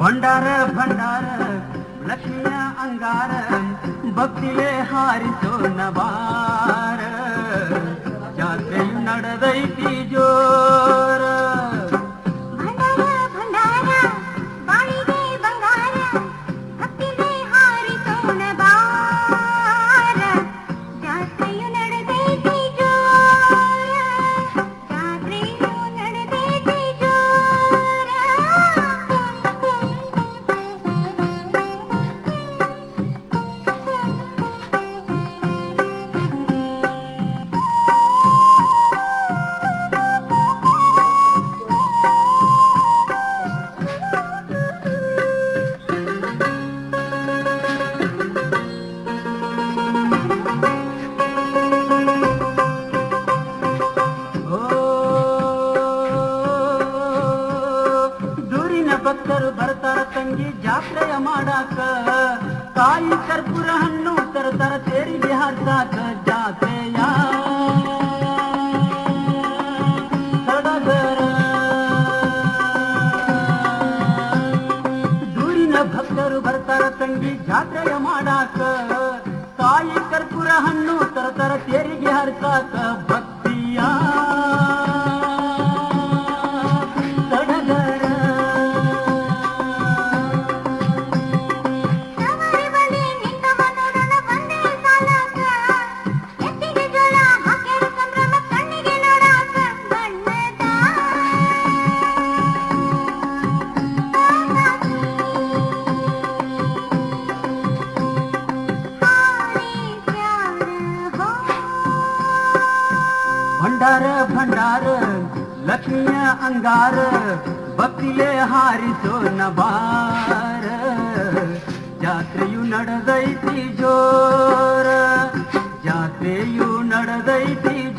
ಭಂಡಾರ ಭಂಡಾರ ಲಕ್ಷ್ಮಿಯ ಅಂಗಾರ ಭಕ್ತಿಯೇ ಹಾರಿಸೋ ನವಾರ ಜಾತ್ರೆಯು ನಡೆದೈತಿ ಜೋ ಭಕ್ತರು ಬರ್ತಾರ ತಂಗಿ ಜಾತ್ರೆಯ ಮಾಡಾಕ. ಕಾಯಿ ಕರ್ಪೂರ ಹಣ್ಣು ತರತರ ತೇರಿಗೆ ಹಾರ್ತಾಕ ಜಾತ್ರೆಯ. ಸಡಗರ. ದೂರಿನ ಭಕ್ತರು ಬರ್ತಾರ ತಂಗಿ ಜಾತ್ರೆಯ ಮಾಡಾಕ. ಕಾಯಿ ಕರ್ಪೂರ ಹಣ್ಣು ತರತರ ತೇರಿಗೆ ಹರ್ಸಾಕ ಭಂಡಾರ ಭಂಡಾರ ಲಕ್ಷ್ಮಿಯ ಅಂಗಾರ ಭಕ್ತಿಲೆ ಹಾರಿಸೋ ನಬಾರ ಜಾತ್ರೆಯು ನಡೆದೈತಿ ಜೋರ ಜಾತ್ರೆಯು ನಡೆದೈತಿ ಜೋರ